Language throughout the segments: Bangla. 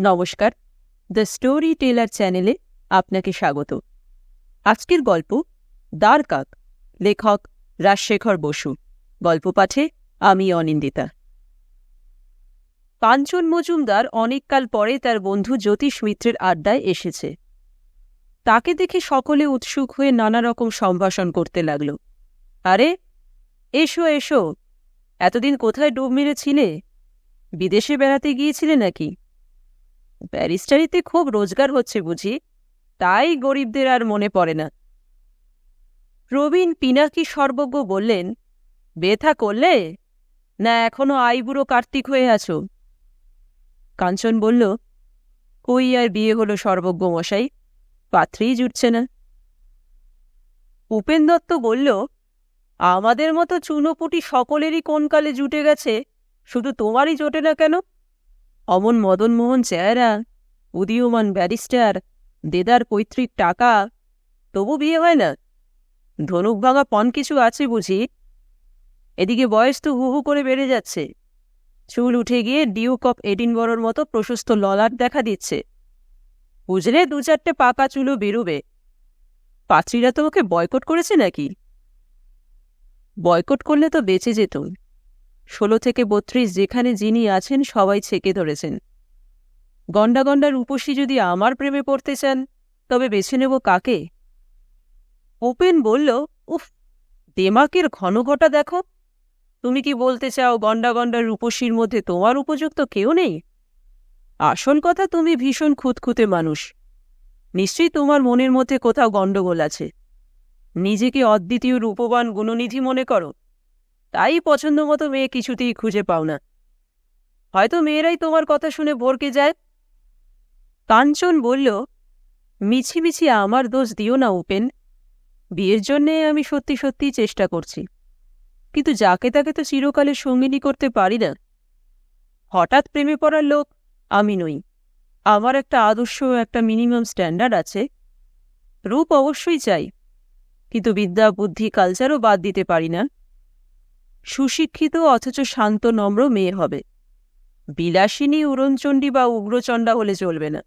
নমস্কার, দ্য স্টোরি টেলার চ্যানেলে আপনাকে স্বাগত। আজকের গল্প দ্বারকাক লেখক রাজশেখর বসু। গল্প পাঠে আমি অনিন্দিতা। কাঞ্চন মজুমদার অনেককাল পরে তার বন্ধু জ্যোতিষ মিত্রের আড্ডায় এসেছে। তাকে দেখে সকলে উৎসুক হয়ে নানা রকম সম্ভাষণ করতে লাগল। আরে, এসো এসো, এতদিন কোথায় ডুব মেরেছিলে? বিদেশে বেড়াতে গিয়েছিলে নাকি? ব্যারিস্টারিতে খুব রোজগার হচ্ছে বুঝি, তাই গরিবদের আর মনে পড়ে না। প্রবীণ পিনাকি সর্বজ্ঞ বললেন বেথা করলে? না, এখনও আইবুড়ো কার্তিক হয়ে আছো? কাঞ্চন বলল কই আর বিয়ে হলো সর্বজ্ঞ মশাই, পাত্রেই জুটছে না। উপেন দত্ত বলল, আমাদের মতো চুনোপুটি সকলেরই কোনকালে জুটে গেছে, শুধু তোমারই জোটে না কেন? অমন মদনমোহন চেহারা, উদীয়মান ব্যারিস্টার, দেদার পৈতৃক টাকা, তবু বিয়ে হয় না? ধনুক ভাঙা পণ কিছু আছে বুঝি? এদিকে বয়স তো হু হু করে বেড়ে যাচ্ছে। চুল উঠে গিয়ে ডিউক অফ এডিনবরোর মতো প্রশস্ত ললাট দেখা দিচ্ছে। বুঝলে দু চারটে পাকা চুলও বেরোবে। পাত্রীরা তোমাকে বয়কট করেছে নাকি? বয়কট করলে তো বেঁচে যেতুম ষোলো থেকে বত্রিশ যেখানে যিনি আছেন সবাই ছেকে ধরেছেন। গন্ডা গন্ডার উপসী যদি আমার প্রেমে পড়তে চান, তবে বেছে নেব কাকে? ওপেন বলল, উফ, দেমাকের ঘনঘটা দেখো। তুমি কি বলতে চাও গন্ডা গন্ডার রূপসীর মধ্যে তোমার উপযুক্ত কেউ নেই? আসল কথা, তুমি ভীষণ খুঁতখুঁতে মানুষ। নিশ্চয়ই তোমার মনের মধ্যে কোথাও গণ্ডগোল আছে। নিজেকে অদ্বিতীয় রূপবান গুণনিধি মনে করো। তাই পছন্দ মতো মেয়ে কিছুতেই খুঁজে পাও না। হয়তো মেয়েরাই তোমার কথা শুনে ভরকে যায়। কাঞ্চন বলল, মিছি মিছি আমার দোষ দিও না, উপেন। বিয়ের জন্যে আমি সত্যি সত্যিই চেষ্টা করছি। কিন্তু যাকে তাকে তো চিরকালে সঙ্গিনী করতে পারি না। হঠাৎ প্রেমে পড়ার লোক আমি নই। আমার একটা আদর্শ, একটা মিনিমাম স্ট্যান্ডার্ড আছে। রূপ অবশ্যই চাই, কিন্তু বিদ্যা, বুদ্ধি, কালচারও বাদ দিতে পারি না। সুশিক্ষিত অথচ শান্ত, নম্র মেয়ে হবে। বিলাসিনী উড়নচণ্ডী বা উগ্রচণ্ডা হলে চলবে না।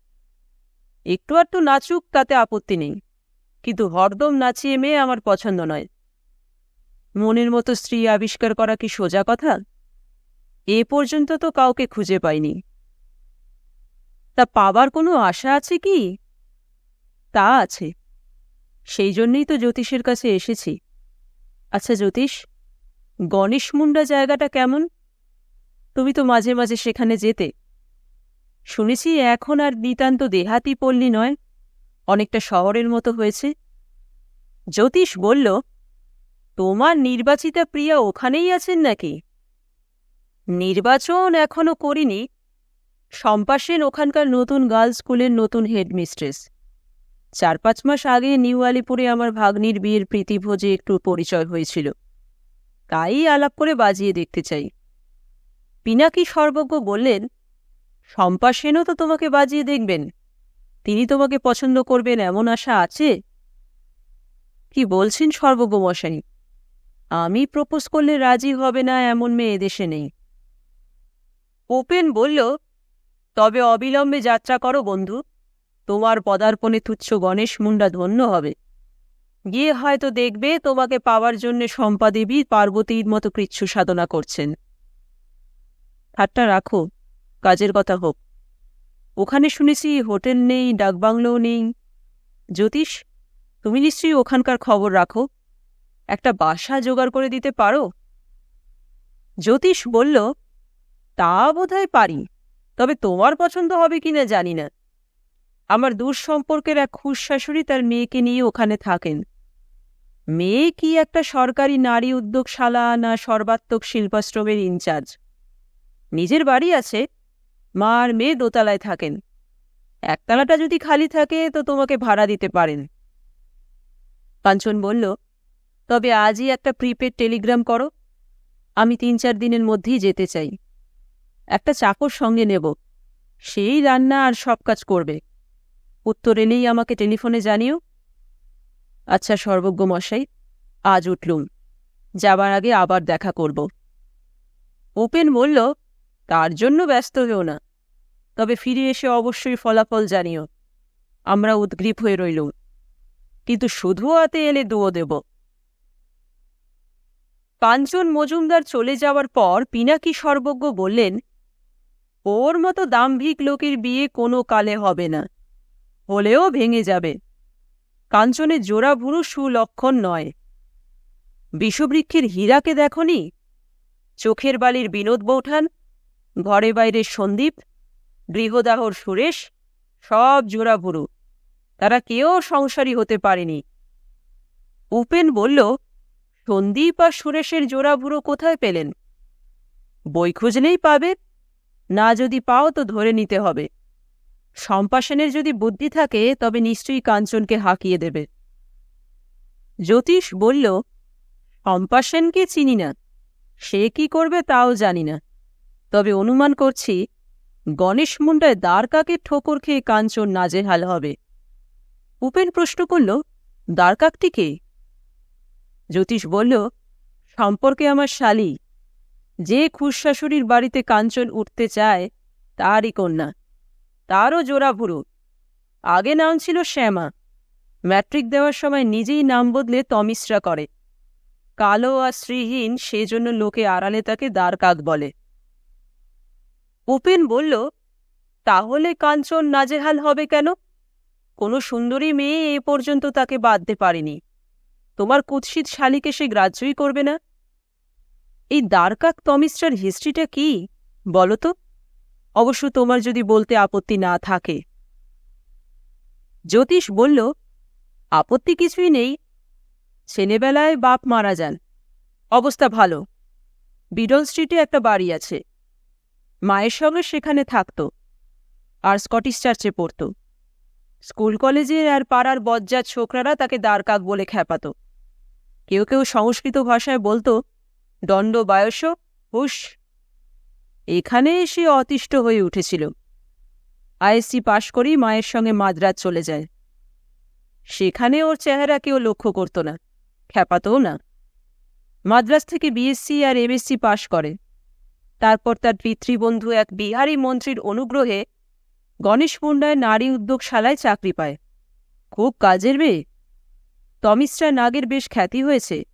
একটু আধটু নাচুক, তাতে আপত্তি নেই। কিন্তু হরদম নাচিয়ে মেয়ে আমার পছন্দ নয়। মনের মতো স্ত্রী আবিষ্কার করা কি সোজা কথা? এ পর্যন্ত তো কাউকে খুঁজে পাইনি। তা পাবার কোনো আশা আছে কি? তা আছে। সেই জন্যই তো জ্যোতিষের কাছে এসেছি। আচ্ছা জ্যোতিষ গণেশ মুন্ডা জায়গাটা কেমন? তুমি তো মাঝে মাঝে সেখানে যেতে। শুনেছি এখন আর নিতান্ত দেহাতি পল্লী নয়, অনেকটা শহরের মতো হয়েছে। জ্যোতিষ বলল, তোমার নির্বাচিতা প্রিয়া ওখানেই আছেন নাকি? নির্বাচন এখনও করিনি। সম্পাসেন ওখানকার নতুন গার্লস স্কুলের নতুন হেডমিস্ট্রেস। চার পাঁচ মাস আগে নিউ আলিপুরে আমার ভাগ্নির বিয়ের প্রীতিভোজে একটু পরিচয় হয়েছিল। তাই আলাপ করে বাজিয়ে দেখতে চাই। পিনাকি সর্বজ্ঞ বললেন, শম্পা সেনও তো তোমাকে বাজিয়ে দেখবেন। তিনি তোমাকে পছন্দ করবেন এমন আশা আছে? কি বলছেন সর্বজ্ঞ মশাই? আমি প্রপোজ করলে রাজি হবে না এমন মেয়ে এদেশে নেই। ওপেন বলল, তবে অবিলম্বে যাত্রা করো বন্ধু। তোমার পদার্পণে তুচ্ছ গণেশ মুন্ডা ধন্য হবে। গিয়ে হয়তো দেখবে তোমাকে পাওয়ার জন্যে সম্পাদেবী পার্বতীর মতো কৃচ্ছ সাধনা করছেন। ঠাট্টা রাখো, কাজের কথা হোক। ওখানে শুনেছি হোটেল নেই, ডাকবাংলোও নেই। জ্যোতিষ, তুমি নিশ্চয়ই ওখানকার খবর রাখো। একটা বাসা জোগাড় করে দিতে পারো? জ্যোতিষ বলল, তা বোধহয় পারি, তবে তোমার পছন্দ হবে কিনা জানি না। আমার দূর সম্পর্কের এক খুশ শাশুড়ি তার মেয়েকে নিয়ে ওখানে থাকেন। মেয়ে কি একটা সরকারি নারী উদ্যোগশালা না সর্বাত্মক শিল্পাশ্রমের ইনচার্জ? নিজের বাড়ি আছে, মা আর মেয়ে দোতলায় থাকেন। একতলাটা যদি খালি থাকে, তো তোমাকে ভাড়া দিতে পারেন। কাঞ্চন বলল, তবে আজই একটা প্রিপেড টেলিগ্রাম করো। আমি তিন চার দিনের মধ্যেই যেতে চাই। একটা চাকর সঙ্গে নেব। সেই রান্না আর সব কাজ করবে। উত্তর এলেই আমাকে টেলিফোনে জানিও। আচ্ছা সর্বজ্ঞ মশাই আজ উঠলুম, যাবার আগে আবার দেখা করব। ওপেন বলল, তার জন্য ব্যস্ত হও না, তবে ফিরে এসে অবশ্যই ফলাফল জানিও, আমরা উদ্গ্রীব হয়ে রইলুম, কিন্তু শুধু হাতে এলে দুও দেব। কাঞ্চন মজুমদার চলে যাওয়ার পর পিনাকি সর্বজ্ঞ বললেন, ওর মতো দাম্ভিক লোকের বিয়ে কোনো কালে হবে না, হলেও ভেঙে যাবে। কাঞ্চনে জোড়া ভুরু সুলক্ষণ নয়। বিষবৃক্ষের হীরাকে দেখনি? চোখের বালির বিনোদ বৌঠান, ঘরে বাইরে সন্দীপ, গৃহদাহর সুরেশ, সব জোড়া ভুরু তারা কেউ সংসারী হতে পারেনি। উপেন বলল, সন্দীপ আর সুরেশের জোড়া ভুরু কোথায় পেলেন? বই খুঁজলেই পাবে? না যদি পাও তো ধরে নিতে হবে। সম্পাসনের যদি বুদ্ধি থাকে, তবে নিশ্চয়ই কাঞ্চনকে হাঁকিয়ে দেবে। জ্যোতিষ বলল সম্পাসেনকে চিনি না। সে কি করবে তাও জানি না। তবে অনুমান করছি, গণেশ মুন্ডায় দ্বারকাকে ঠোকর খেয়ে কাঞ্চন নাজেহাল হবে। উপেন প্রশ্ন করল দ্বারকাকটি কে? জ্যোতিষ বলল, সম্পর্কে আমার শালী। যে খুশাশুড়ির বাড়িতে কাঞ্চন উঠতে চায়, তারই কন্যা। তারও জোড়া ভুরু। আগে নাম ছিল শ্যামা। ম্যাট্রিক দেওয়ার সময় নিজেই নাম বদলে তমিশ্রা করে। কালো আর শ্রীহীন সেজন্য লোকে আড়ালে তাকে দ্বারকাক বলে। উপেন বলল, তাহলে কাঞ্চন নাজেহাল হবে কেন? কোনো সুন্দরী মেয়ে এ পর্যন্ত তাকে বাঁধতে পারেনি। তোমার কুৎসিত শালিকে সে গ্রাহ্যই করবে না। এই দ্বারকাক তমিশ্রার হিস্ট্রিটা কি, বলো তো? অবশ্য তোমার যদি বলতে আপত্তি না থাকে। জ্যোতিষ বলল, আপত্তি কিছুই নেই। ছেলেবেলায় বাপ মারা যান। অবস্থা ভালো। বিডল স্ট্রিটে একটা বাড়ি আছে। মায়ের সঙ্গে সেখানে থাকত। আর স্কটিশ চার্চে পড়ত। স্কুল কলেজে আর পাড়ার বজ্জার ছোকরারা তাকে দ্বারকাক বলে খ্যাপাত। কেউ কেউ সংস্কৃত ভাষায় বলতো দণ্ড বায়স হুস এখানে সে অতিষ্ঠ হয়ে উঠেছিল। আইএসসি পাশ করেই মায়ের সঙ্গে মাদ্রাজ চলে যায়। সেখানে ওর চেহারা কেউ লক্ষ্য করত না, খ্যাপাতও না। মাদ্রাজ থেকে বিএসসি আর এমএসসি পাশ করে। তারপর তার পিতৃবন্ধু এক বিহারী মন্ত্রীর অনুগ্রহে গণেশ মুন্ডায় নারী উদ্যোগশালায় চাকরি পায়। খুব কাজের মেয়ে। তমিশ্রা নাগের বেশ খ্যাতি হয়েছে।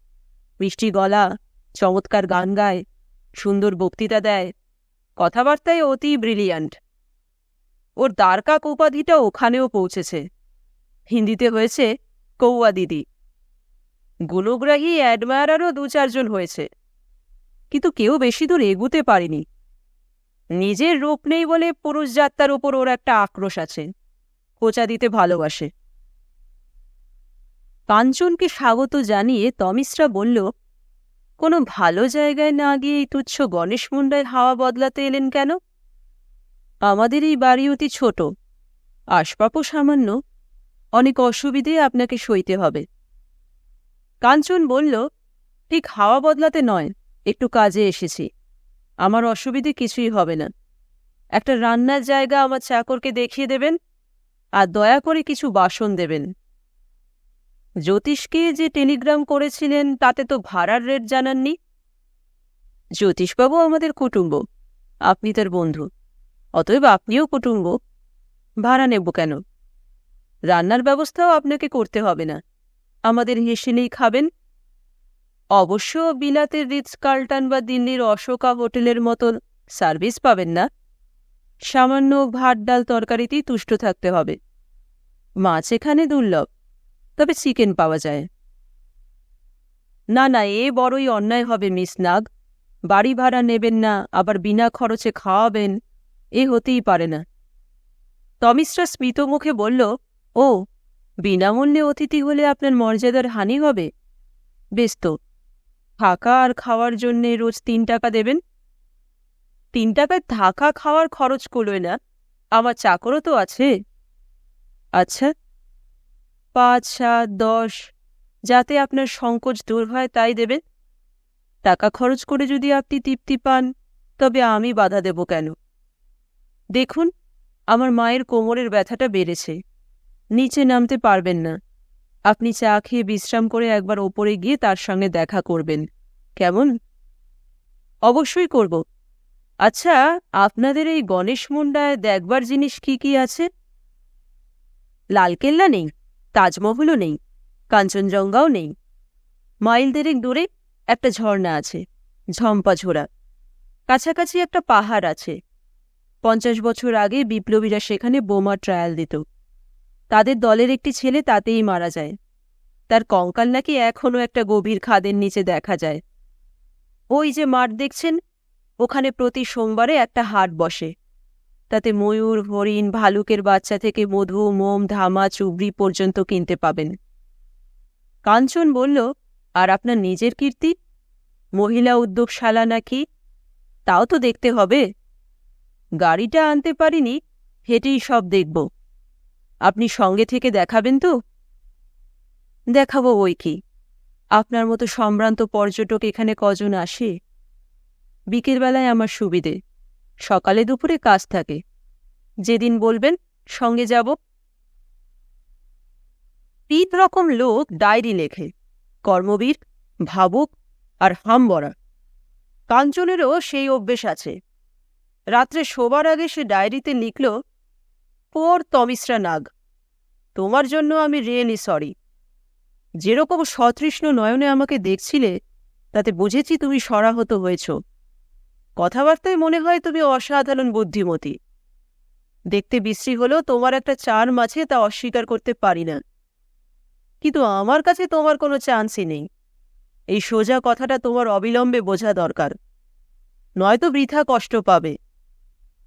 মিষ্টি গলা, চমৎকার গান গায়, সুন্দর বক্তৃতা দেয়। কথাবার্তায় অতি ব্রিলিয়ান্ট ওর দ্বারকাক উপাধিটা ওখানেও পৌঁছেছে। হিন্দিতে হয়েছে কৌয়া দিদি। গুণগ্রাহী অ্যাডমায়ারারও দু চারজন হয়েছে। কিন্তু কেউ বেশি দূর এগুতে পারেনি। নিজের রূপ নেই বলে পুরুষ যাত্রার ওপর ওর একটা আক্রোশ আছে। কোচা দিতে ভালোবাসে। কাঞ্চনকে স্বাগত জানিয়ে তমিশ্রা বলল কোনো ভালো জায়গায় না গিয়ে এই তুচ্ছ গণেশ মুন্ডায় হাওয়া বদলাতে এলেন কেন? আমাদের এই বাড়ি অতি ছোট, আসবাবও সামান্য, অনেক অসুবিধে আপনাকে সইতে হবে। কাঞ্চন বলল, ঠিক হাওয়া বদলাতে নয়, একটু কাজে এসেছি, আমার অসুবিধে কিছুই হবে না। একটা রান্নার জায়গা আমার চাকরকে দেখিয়ে দেবেন, আর দয়া করে কিছু বাসন দেবেন। জ্যোতিষকে যে টেলিগ্রাম করেছিলেন, তাতে তো ভাড়ার রেট জানাননি। জ্যোতিষবাবু আমাদের কুটুম্ব, আপনি তার বন্ধু। অতএব আপনিও কুটুম্ব, ভাড়া নেব কেন? রান্নার ব্যবস্থাও আপনাকে করতে হবে না। আমাদের হেসেলেই খাবেন। অবশ্য বিলাতের রিচ কার্লটন বা দিল্লির অশোকা হোটেলের মতন সার্ভিস পাবেন না। সামান্য ভাত, ডাল, তরকারিতেই তুষ্ট থাকতে হবে। মাছ এখানে দুর্লভ। তবে চিকেন পাওয়া যায়। না না, এ বড়ই অন্যায় হবে, মিস নাগ। বাড়ি ভাড়া নেবেন না, আবার বিনা খরচে খাওয়াবেন, এ হতেই পারে না। তমিশ্রা স্মিত মুখে বলল, ও, বিনামূল্যে অতিথি হলে আপনার মর্যাদার হানি হবে? বেশ তো। থাকা আর খাওয়ার জন্যে রোজ তিন টাকা দেবেন? তিন টাকায় থাকা খাওয়ার খরচ করবে না, আমার চাকরও তো আছে। আচ্ছা পাঁচ, সাত, দশ, যাতে আপনার সংকোচ দূর হয়, তাই দেবেন। টাকা খরচ করে যদি আপনি তৃপ্তি পান, তবে আমি বাধা দেব কেন? দেখুন, আমার মায়ের কোমরের ব্যথাটা বেড়েছে। নিচে নামতে পারবেন না। আপনি চা খেয়ে বিশ্রাম করে একবার ওপরে গিয়ে তার সঙ্গে দেখা করবেন। কেমন? অবশ্যই করব। আচ্ছা আপনাদের এই গণেশ মুন্ডায় দেখবার জিনিস কি কি আছে? লালকেল্লা নেই? তাজমহলও নেই, কাঞ্চনজঙ্ঘাও নেই। মাইল দেড়েক দূরে একটা ঝর্ণা আছে ঝম্পা ঝোড়া কাছাকাছি একটা পাহাড় আছে। পঞ্চাশ বছর আগে বিপ্লবীরা সেখানে বোমা ট্রায়াল দিত। তাদের দলের একটি ছেলে তাতেই মারা যায়। তার কঙ্কাল নাকি এখনও একটা গভীর খাদের নিচে দেখা যায়। ওই যে মাঠ দেখছেন, ওখানে প্রতি সোমবারে একটা হাট বসে। তাতে ময়ূর, হরিণ, ভালুকের বাচ্চা থেকে মধু, মোম, ধামা, চুবড়ি পর্যন্ত কিনতে পাবেন। কাঞ্চন বলল, আর আপনার নিজের কীর্তি? মহিলা উদ্যোগশালা নাকি? তাও তো দেখতে হবে। গাড়িটা আনতে পারিনি, হেঁটেই সব দেখব। আপনি সঙ্গে থেকে দেখাবেন তো? দেখাবো ওই কি। আপনার মতো সম্ভ্রান্ত পর্যটক এখানে কজন আসে? বিকেলবেলায় আমার সুবিধে। সকালে দুপুরে কাজ থাকে। যেদিন বলবেন, সঙ্গে যাব। তিন রকম লোক ডায়েরি লেখে, কর্মবীর, ভাবুক আর হামবরা কাঞ্চনেরও সেই অভ্যেস আছে। রাত্রে শোবার আগে সে ডায়েরিতে লিখল, পোর তমিশ্রা নাগ, তোমার জন্য আমি রিয়েলি সরি। যেরকম সতৃষ্ণ নয়নে আমাকে দেখছিলে, তাতে বুঝেছি তুমি সরাহত হয়েছ। কথাবার্তায় মনে হয় তুমি অসাধারণ বুদ্ধিমতী। দেখতে বিশ্রী হলেও তোমার একটা চার মাঝে তা অস্বীকার করতে পারি না। কিন্তু আমার কাছে তোমার কোনো চান্সই নেই। এই সোজা কথাটা তোমার অবিলম্বে বোঝা দরকার। নয়তো বৃথা কষ্ট পাবে।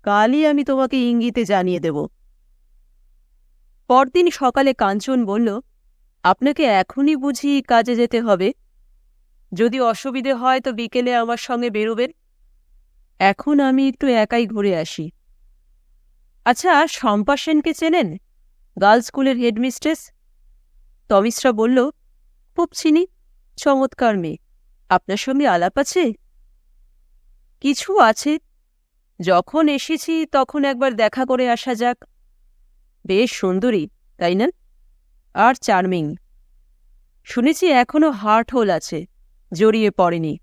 কালই আমি তোমাকে ইঙ্গিতে জানিয়ে দেব। পরদিন সকালে কাঞ্চন বলল, আপনাকে এখনই বুঝি কাজে যেতে হবে। যদি অসুবিধে হয় তো বিকেলে আমার সঙ্গে বেরোবেন। এখন আমি একটু একাই ঘুরে আসি। আচ্ছা শম্পা সেনকে চেনেন? গার্লস স্কুলের হেডমিস্ট্রেস? তমিশ্রা বলল, খুব চিনি, চমৎকার মেয়ে। আপনার সঙ্গে আলাপ আছে? কিছু আছে। যখন এসেছি, তখন একবার দেখা করে আসা যাক। বেশ সুন্দরী, তাই না? আর চার্মিং। শুনেছি এখনও হার্ট হোল আছে, জড়িয়ে পড়েনি।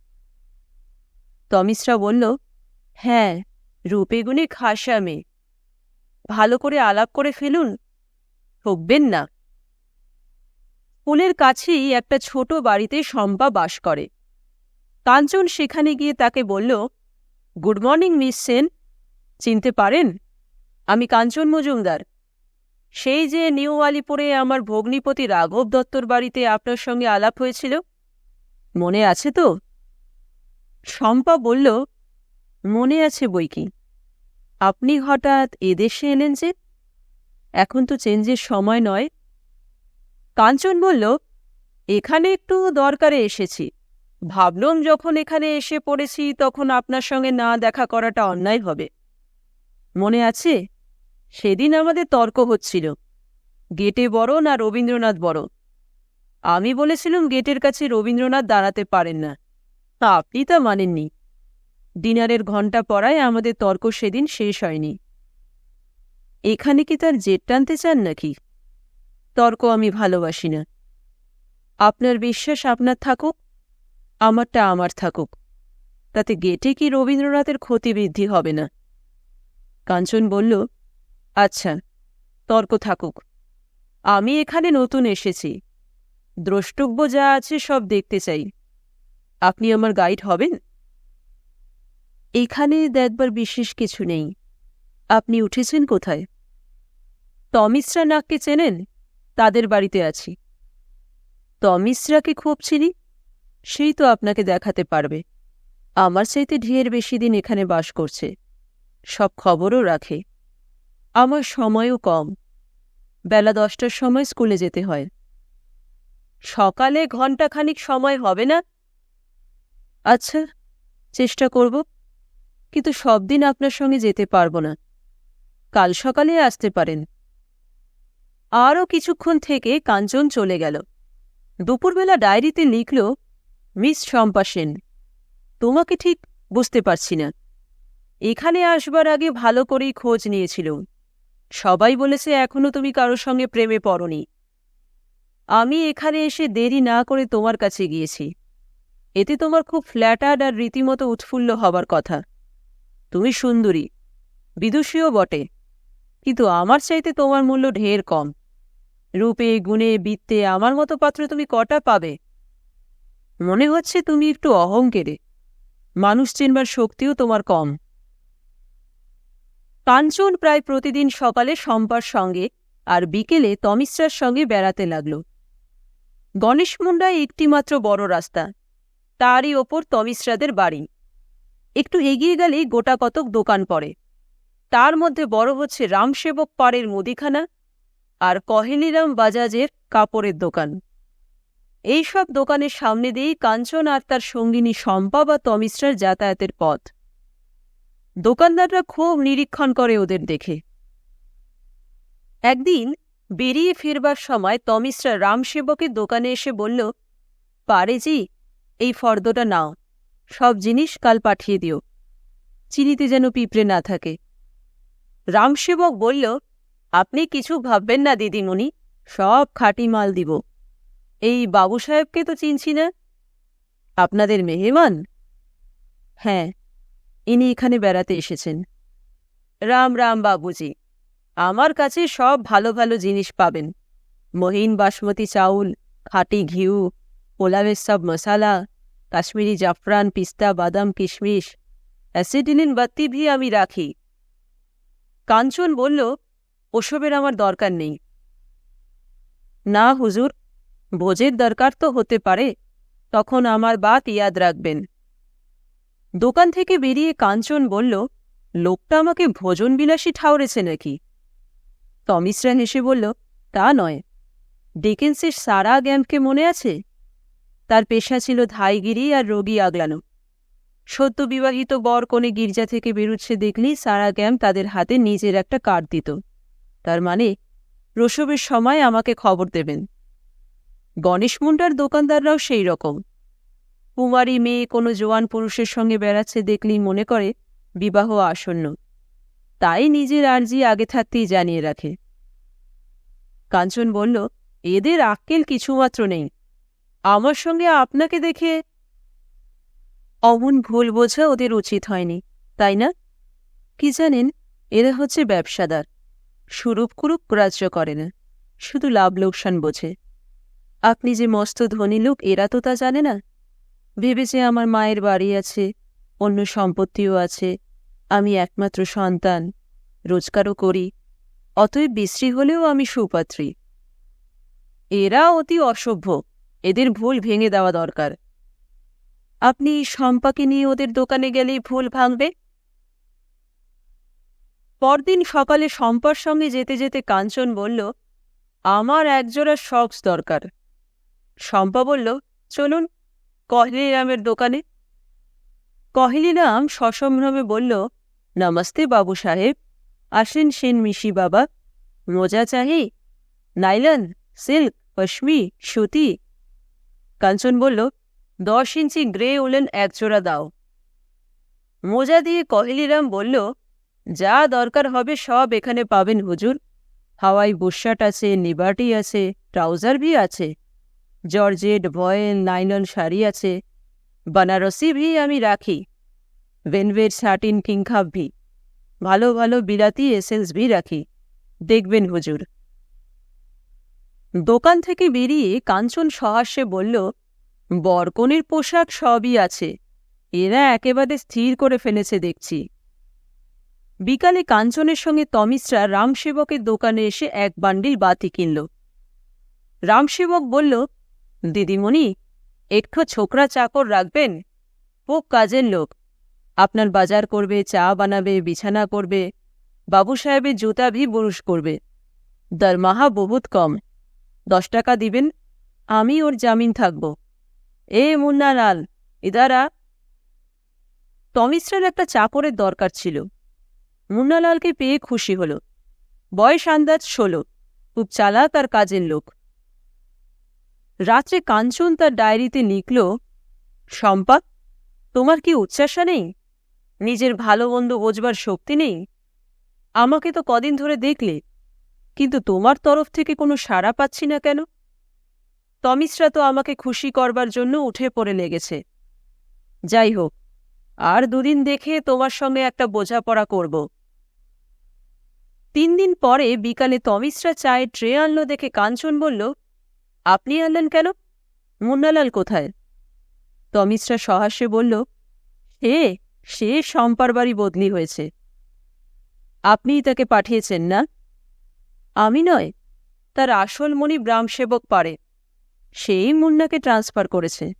তমিশ্রা বলল হ্যাঁ রূপে গুণে খাসা মেয়ে ভালো করে আলাপ করে ফেলুন। ঠকবেন না। স্কুলের কাছেই একটা ছোট বাড়িতে শম্পা বাস করে। কাঞ্চন সেখানে গিয়ে তাকে বলল, গুড মর্নিং, মিস সেন। চিনতে পারেন? আমি কাঞ্চন মজুমদার। সেই যে নিউ আলিপুরে আমার ভগ্নিপতি রাঘব দত্তর বাড়িতে আপনার সঙ্গে আলাপ হয়েছিল? মনে আছে তো? শম্পা বলল মনে আছে বই কি? আপনি হঠাৎ এদেশে এলেন যে? এখন তো চেঞ্জের সময় নয়। কাঞ্চন বলল, এখানে একটু দরকারে এসেছি। ভাবলাম যখন এখানে এসে পড়েছি তখন আপনার সঙ্গে না দেখা করাটা অন্যায় হবে। মনে আছে? সেদিন আমাদের তর্ক হচ্ছিল। গেটে বড় না রবীন্দ্রনাথ বড় আমি বলেছিলাম গেটের কাছে রবীন্দ্রনাথ দাঁড়াতে পারেন না। আপনি তা মানেননি। ডিনারের ঘণ্টা পড়ায় আমাদের তর্ক সেদিন শেষ হয়নি। এখানে কি তার জেট টানতে চান নাকি? তর্ক আমি ভালোবাসি না। আপনার বিশ্বাস আপনার থাকুক, আমারটা আমার থাকুক। তাতে গেটে কি রবীন্দ্রনাথের ক্ষতিবৃদ্ধি হবে না? কাঞ্চন বলল আচ্ছা তর্ক থাকুক। আমি এখানে নতুন এসেছি। দ্রষ্টব্য যা আছে সব দেখতে চাই। আপনি আমার গাইড হবেন? এখানে দেখবার বিশেষ কিছু নেই। আপনি উঠেছেন কোথায়? তমিশ্রা নাককে চেনেন? তাদের বাড়িতে আছি। তমিশ্রাকে খুব চিনি? সেই তো আপনাকে দেখাতে পারবে। আমার চাইতে ঢের বেশি দিন এখানে বাস করছে। সব খবরও রাখে। আমার সময়ও কম। বেলা দশটার সময় স্কুলে যেতে হয়। সকালে ঘণ্টাখানিক সময় হবে না? আচ্ছা চেষ্টা করব। কিন্তু সব দিন আপনার সঙ্গে যেতে পারব না। কাল সকালে আসতে পারেন। আরও কিছুক্ষণ থেকে কাঞ্চন চলে গেল। দুপুরবেলা ডায়েরিতে লিখল, মিস শম্পা সেন, তোমাকে ঠিক বুঝতে পারছি না। এখানে আসবার আগে ভালো করেই খোঁজ নিয়েছিল। সবাই বলেছে এখনও তুমি কারোর সঙ্গে প্রেমে পড়নি। আমি এখানে এসে দেরি না করে তোমার কাছে গিয়েছি। এতে তোমার খুব ফ্ল্যাটার্ড আর রীতিমতো উৎফুল্ল হবার কথা। তুমি সুন্দরী, বিদুষীও বটে, কিন্তু আমার চাইতে তোমার মূল্য ঢের কম। রূপে, গুণে, বিত্তে আমার মতো পাত্র তুমি কটা পাবে? মনে হচ্ছে তুমি একটু অহংকেরে, মানুষ চিনবার শক্তিও তোমার কম। কাঞ্চন প্রায় প্রতিদিন সকালে শম্পার সঙ্গে আর বিকেলে তমিশ্রার সঙ্গে বেড়াতে লাগল। গণেশ মুন্ডায় একটিমাত্র বড় রাস্তা, তারই ওপর তমিশ্রাদের বাড়ি। একটু এগিয়ে গেলেই গোটা কতক দোকান পড়ে। তার মধ্যে বড় হচ্ছে রামসেবক পাড়ের মুদিখানা আর কহেলিরাম বাজাজের কাপড়ের দোকান। এই সব দোকানের সামনে দিয়েই কাঞ্চন আর তার সঙ্গিনী শম্পা বা তমিশ্রার যাতায়াতের পথ। দোকানদাররা খুব নিরীক্ষণ করে ওদের দেখে। একদিন বেরিয়ে ফিরবার সময় তমিশ্রা রামসেবকের দোকানে এসে বলল, পারেজি, এই ফর্দটা নাও। সব জিনিস কাল পাঠিয়ে দিও। চিনিতে যেন পিঁপড়ে না থাকে। রামসেবক বলল, আপনি কিছু ভাববেন না, দিদিমণি, সব খাঁটি মাল দিব। এই বাবু সাহেবকে তো চিনছি না। আপনাদের মেহমান? হ্যাঁ ইনি এখানে বেড়াতে এসেছেন। রাম রাম বাবুজি, আমার কাছে সব ভালো ভালো জিনিস পাবেন। মহিন বাসমতি চাউল, খাঁটি ঘিউ, পোলাওয়ের সব মশালা কাশ্মীরি জাফরান, পিস্তা, বাদাম, কিশমিশ, অ্যাসিডিলিন বাত্তি ভি আমি রাখি। কাঞ্চন বলল, ওসবের আমার দরকার নেই। না হুজুর, ভোজের দরকার তো হতে পারে, তখন আমার বাত ইয়াদ রাখবেন। দোকান থেকে বেরিয়ে কাঞ্চন বলল, লোকটা আমাকে ভোজনবিলাসী ঠাউরেছে নাকি? তমিশ্রা হেসে বলল, তা নয়। ডিকেন্সের সারা গ্যাম্পকে মনে আছে? তার পেশা ছিল ধাইগিরি আর রোগী আগলানো। সদ্য বিবাহিত বর কোণে গির্জা থেকে বেরুচ্ছে দেখলেই সারা গ্যাম্প তাদের হাতে নিজের একটা কার্ড দিত। তার মানে প্রসবের সময় আমাকে খবর দেবেন। গণেশ মুন্ডার দোকানদাররাও সেই রকম। কুমারী মেয়ে কোনো জোয়ান পুরুষের সঙ্গে বেড়াচ্ছে দেখলেই মনে করে, বিবাহ আসন্ন। তাই নিজের আর্জি আগে থাকতেই জানিয়ে রাখে। কাঞ্চন বলল, এদের আক্কেল কিছুমাত্র নেই। আমার সঙ্গে আপনাকে দেখে অমন ভুল বোঝা ওদের উচিত হয়নি, তাই না? কি জানেন, এরা হচ্ছে ব্যবসাদার। সুরূপ কুরূপ গ্রাহ্য করে না, শুধু লাভ লোকসান বোঝে। আপনি যে মস্ত ধনী লোক, এরা তো তা জানে না। ভেবেছে আমার মায়ের বাড়ি আছে, অন্য সম্পত্তিও আছে, আমি একমাত্র সন্তান, রোজগারও করি, অতএব বিশ্রী হলেও আমি সুপাত্রী। এরা অতি অসভ্য। এদের ভুল ভেঙে দেওয়া দরকার। আপনি শম্পাকে নিয়ে ওদের দোকানে গেলেই ভুল ভাঙবে? পরদিন সকালে শম্পার সঙ্গে যেতে যেতে কাঞ্চন বলল, আমার একজোড়া শক্স দরকার। শম্পা বলল, চলুন কহলিরামের দোকানে। কহলিরাম সসম্ভ্রমে বলল, নমস্তে বাবু সাহেব, আসেন সেন মিশি বাবা। মোজা চাহি, নাইলন, সিল্ক, পশমি, সুতি কাঞ্চন বলল, দশ ইঞ্চি গ্রে উলেন একজোড়া দাও। মোজা দিয়ে কহিলিরাম বলল, যা দরকার হবে সব এখানে পাবেন হুজুর। হাওয়াই বুশার্ট আছে নিবার্টি আছে, ট্রাউজার ভি আছে, জর্জেট, ভয়েল, নাইলন শাড়ি আছে, বানারসি ভি আমি রাখি, ভেনভের শার্টিন কিংখাপ ভি, ভালো ভালো বিলাতি এসেন্স ভি রাখি। দেখবেন হুজুর। দোকান থেকে বেরিয়ে কাঞ্চন সহাস্যে বলল, বরকনের পোশাক সবই আছে, এরা একেবারে স্থির করে ফেলেছে দেখছি। বিকালে কাঞ্চনের সঙ্গে তমিশ্রা রামসেবকের দোকানে এসে এক বান্ডিল বাতি কিনল। রামসেবক বলল, দিদিমণি, একটু ছোকরা চাকর রাখবেন? খুব কাজের লোক। আপনার বাজার করবে, চা বানাবে, বিছানা করবে, বাবু সাহেবের জুতা ভি বুরুষ করবে। দরমাহা বহুত কম। দশ টাকা দিবেন, আমি ওর জামিন থাকব। এ মুন্নালাল ইদারা তমিশ্রের একটা চাকরের দরকার ছিল। মুন্নালালকে পেয়ে খুশি হল। বয়স আন্দাজ ষোলো, খুব চালাক আর কাজের লোক। রাত্রে কাঞ্চন তার ডায়েরিতে লিখল, শম্পা, তোমার কি উচ্চাসা নেই? নিজের ভালো মন্দ বোঝবার শক্তি নেই? আমাকে তো কদিন ধরে দেখলে কিন্তু তোমার তরফ থেকে কোনো সাড়া পাচ্ছি না কেন? তমিশ্রা তো আমাকে খুশি করবার জন্য উঠে পড়ে লেগেছে। যাই হোক, আর দুদিন দেখে তোমার সঙ্গে একটা বোঝাপড়া করব। তিন দিন পরে বিকালে তমিশ্রা চায়ের ট্রে আনলো দেখে কাঞ্চন বলল, আপনি আনলেন কেন? মুন্নালাল কোথায়? তমিশ্রা সহাস্যে বলল, সে সে শম্পার বাড়ি বদলি হয়েছে। আপনিই তাকে পাঠিয়েছেন না? আমি নয়, তার আসল মনি ব্রাহ্মসেবক পারে। সেই মুন্নাকে ট্রান্সফার করেছে।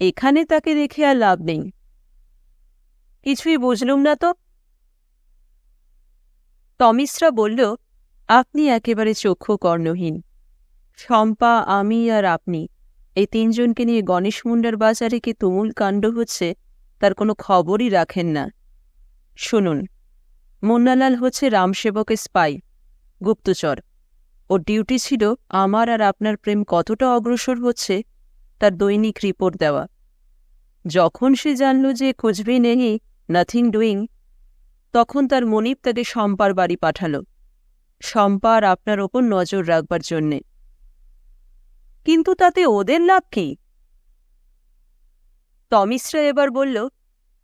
এখানে তাকে রেখে আর লাভ নেই। কিছুই বুঝলুম না তো? তমিশ্রা বলল, আপনি একেবারে চক্ষু কর্ণহীন। শম্পা, আমি আর আপনি, এই তিনজনকে নিয়ে গণেশ মুন্ডার বাজারে কি তুমুল কাণ্ড হচ্ছে, তার কোনো খবরই রাখেন না। শুনুন, মুন্নালাল হচ্ছে রামসেবকের স্পাই গুপ্তচর। ওর ডিউটি ছিল আমার আর আপনার প্রেম কতটা অগ্রসর হচ্ছে তার দৈনিক রিপোর্ট দেওয়া। যখন সে জানল যে খুঁজবে নেই নাথিং ডুইং, তখন তার মনিব তাকে শম্পার বাড়ি পাঠাল। শম্পা আর আপনার ওপর নজর রাখবার জন্যে। কিন্তু তাতে ওদের লাভ কি? তমিশ্রা এবার বলল,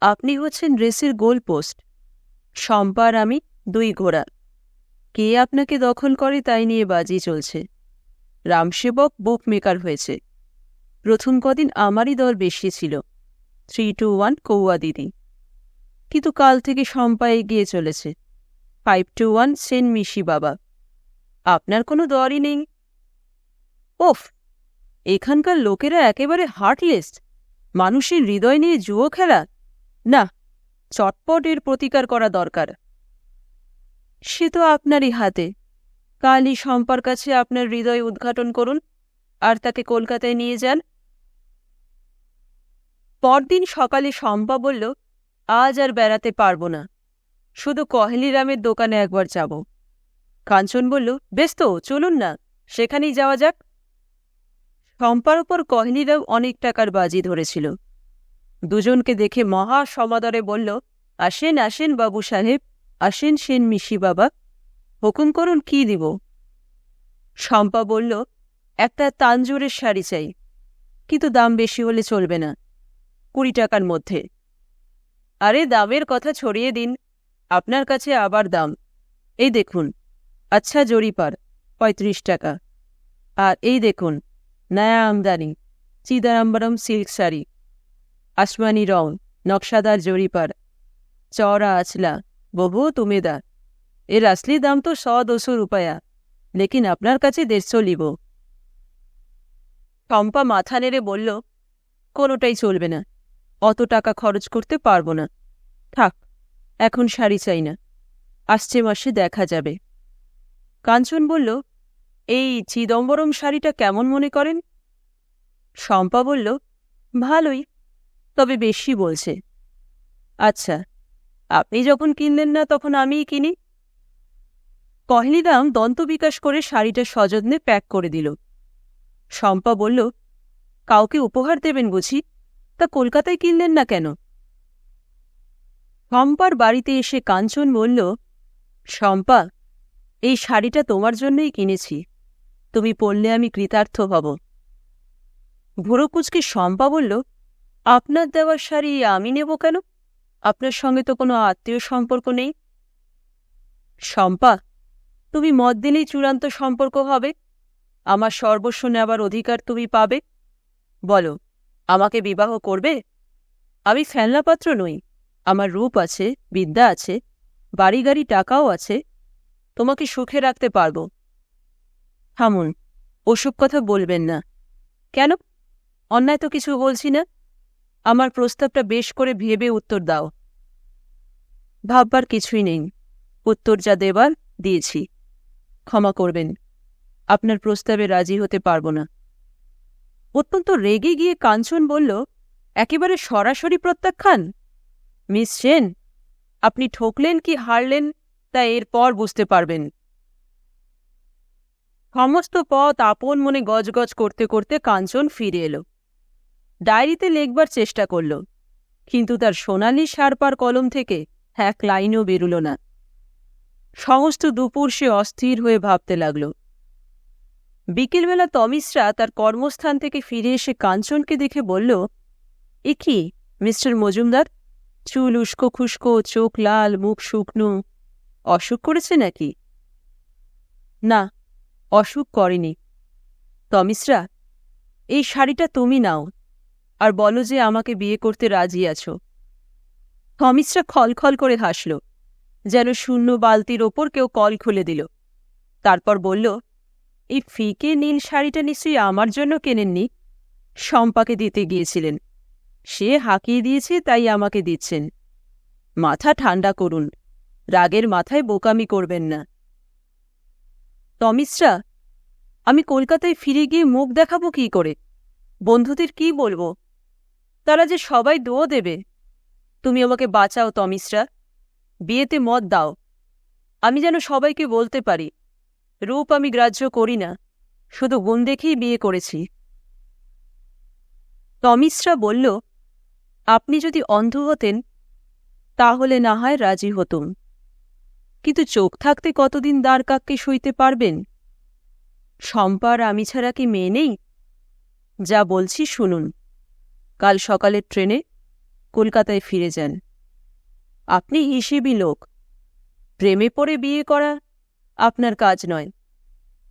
আপনি হচ্ছেন রেসের গোল পোস্ট শম্পা আমি দুই ঘোড়া। কে আপনাকে দখল করে তাই নিয়ে বাজি চলছে? রামসেবক বুক মেকার হয়েছে। প্রথম কদিন আমারই দল বেশি ছিল। থ্রি টু ওয়ান কৌয়া দিদি। কিন্তু কাল থেকে শম্পা এগিয়ে চলেছে। ফাইভ টু ওয়ান সেন মিশি বাবা। আপনার কোনো দরই নেই। ওফ! এখানকার লোকেরা একেবারে হার্টলেস। মানুষের হৃদয় নিয়ে জুয়ো খেলা। না, চটপট এর প্রতিকার করা দরকার। সে তো আপনারই হাতে। কালই শম্পার কাছে আপনার হৃদয় উদ্ঘাটন করুন আর তাকে কলকাতায় নিয়ে যান। পরদিন সকালে শম্পা বলল, আজ আর বেড়াতে পারব না। শুধু কহেলিরামের দোকানে একবার যাব। কাঞ্চন বলল, বেশ তো, চলুন না, সেখানেই যাওয়া যাক। শম্পার ওপর কহেলিরাম অনেক টাকার বাজি ধরেছিল। দুজনকে দেখে মহা সমাদরে বলল, আসেন আসেন বাবু সাহেব। আসেন সেন মিশি বাবা। হুকুম করুন কি দিব? শম্পা বলল, একটা তাঞ্জোরের শাড়ি চাই, কিন্তু দাম বেশি হলে চলবে না, কুড়ি টাকার মধ্যে। আরে, দামের কথা ছড়িয়ে দিন, আপনার কাছে আবার দাম। এই দেখুন আচ্ছা জরিপার, পঁয়ত্রিশ টাকা। আর এই দেখুন, নয়া আমদানি চিদারাম্বরম সিল্ক শাড়ি। আসমানি রং, নকশাদার জরিপার, চওড়া আছলা বহুত উমেদার এর আসলি দাম তো শ দুশো রুপায়া, লেকিন আপনার কাছে দেড়শো লিব। টম্পা মাথা নেড়ে বলল, কোনোটাই চলবে না, অত টাকা খরচ করতে পারব না। থাক, এখন শাড়ি চাই না, আসছে মাসে দেখা যাবে। কাঞ্চন বলল, এই চিদম্বরম শাড়িটা কেমন মনে করেন? শম্পা বলল, ভালোই, তবে বেশি বলছে। আচ্ছা আপনি যখন কিনলেন না, তখন আমিই কিনি। কহেলিদাম দন্তবিকাশ করে শাড়িটা সযত্নে প্যাক করে দিল। শম্পা বলল, কাউকে উপহার দেবেন বুঝি? তা কলকাতায় কিনলেন না কেন? শম্পার বাড়িতে এসে কাঞ্চন বলল, শম্পা, এই শাড়িটা তোমার জন্যই কিনেছি। তুমি পড়লে আমি কৃতার্থ হব। ভুরোকুচকে শম্পা বলল, আপনার দেওয়ার শাড়ি আমি নেব কেন? আপনার সঙ্গে তো কোনো আত্মীয় সম্পর্ক নেই। শম্পা, তুমি মত দিলেই চূড়ান্ত সম্পর্ক হবে। আমার সর্বস্ব নেবার অধিকার তুমি পাবে। বলো, আমাকে বিবাহ করবে? আমি ফেলনাপাত্র নই। আমার রূপ আছে, বিদ্যা আছে, বাড়ি গাড়ি টাকাও আছে। তোমাকে সুখে রাখতে পারব। থামুন, ওসব কথা বলবেন না। কেন? অন্যায় তো কিছু বলছি না। আমার প্রস্তাবটা বেশ করে ভেবে উত্তর দাও। ভাববার কিছুই নেই। উত্তর যা দেবার, দিয়েছি। ক্ষমা করবেন। আপনার প্রস্তাবে রাজি হতে পারব না। অত্যন্ত রেগে গিয়ে কাঞ্চন বলল, একেবারে সরাসরি প্রত্যাখ্যান? মিস সেন, আপনি ঠকলেন কি হারলেন, তা এরপর বুঝতে পারবেন। সমস্ত পথ আপন মনে গজগজ করতে করতে কাঞ্চন ফিরে এলো। ডায়েরিতে লেখবার চেষ্টা করল, কিন্তু তার সোনালি সারপার কলম থেকে এক লাইনও বেরুল না। সমস্ত দুপুর সে অস্থির হয়ে ভাবতে লাগল। বিকেলবেলা তমিশ্রা তার কর্মস্থান থেকে ফিরে এসে কাঞ্চনকে দেখে বলল, এ কি, মিস্টার মজুমদার? চুল উস্কো খুস্কো, চোখ লাল, মুখ শুকনো, অসুখ করেছে নাকি? না, অসুখ করেনি। তমিশ্রা, এই শাড়িটা তুমি নাও আর বলো যে আমাকে বিয়ে করতে রাজি আছো। থমিসরা খলখল করে হাসল, যেন শূন্য বালতির ওপর কেউ কল খুলে দিল। তারপর বলল, এই ফিকে নীল শাড়িটা নিশ্চয়ই আমার জন্য কেনেননি? শম্পাকে দিতে গিয়েছিলেন। সে হাঁকিয়ে দিয়েছে, তাই আমাকে দিচ্ছেন। মাথা ঠান্ডা করুন, রাগের মাথায় বোকামি করবেন না। তমিশ্রা আমি কলকাতায় ফিরে গিয়ে মুখ দেখাবো কি করে? বন্ধুদের কি বলব? তারা যে সবাই দোও দেবে। তুমি আমাকে বাঁচাও তমিশ্রা বিয়েতে মত দাও। আমি যেন সবাইকে বলতে পারি, রূপ আমি গ্রাহ্য করি না, শুধু গুণ দেখেই বিয়ে করেছি। তমিশ্রা বলল, আপনি যদি অন্ধ হতেন, তাহলে না হয় রাজি হতুম। কিন্তু চোখ থাকতে কতদিন দ্বার কাককে সইতে পারবেন? শম্পার আমি ছাড়া কি মেয়ে নেই? যা বলছি শুনুন। কাল সকালের ট্রেনে কলকাতায় ফিরে যান। আপনি হিসেবি লোক। প্রেমে পড়ে বিয়ে করা আপনার কাজ নয়।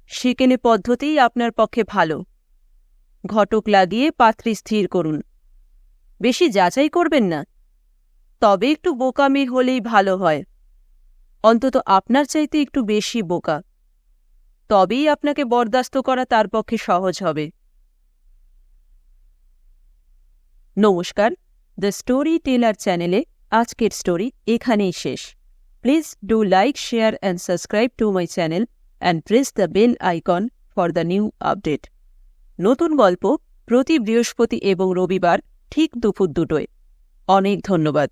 সেকেনে পদ্ধতিই আপনার পক্ষে ভালো। ঘটক লাগিয়ে পাত্রী স্থির করুন। বেশি যাচাই করবেন না। তবে একটু বোকামি হলেই ভালো হয়। অন্তত আপনার চাইতে একটু বেশি বোকা। তবেই আপনাকে বরদাস্ত করা তার পক্ষে সহজ হবে। নমস্কার। দ্য স্টোরি টেলার চ্যানেলে আজকের স্টোরি এখানেই শেষ। Please do like share and subscribe to my channel and press the bell icon for the new update নতুন গল্প প্রতি বৃহস্পতি এবং রবিবার ঠিক দুপুর দুটোয়। অনেক ধন্যবাদ।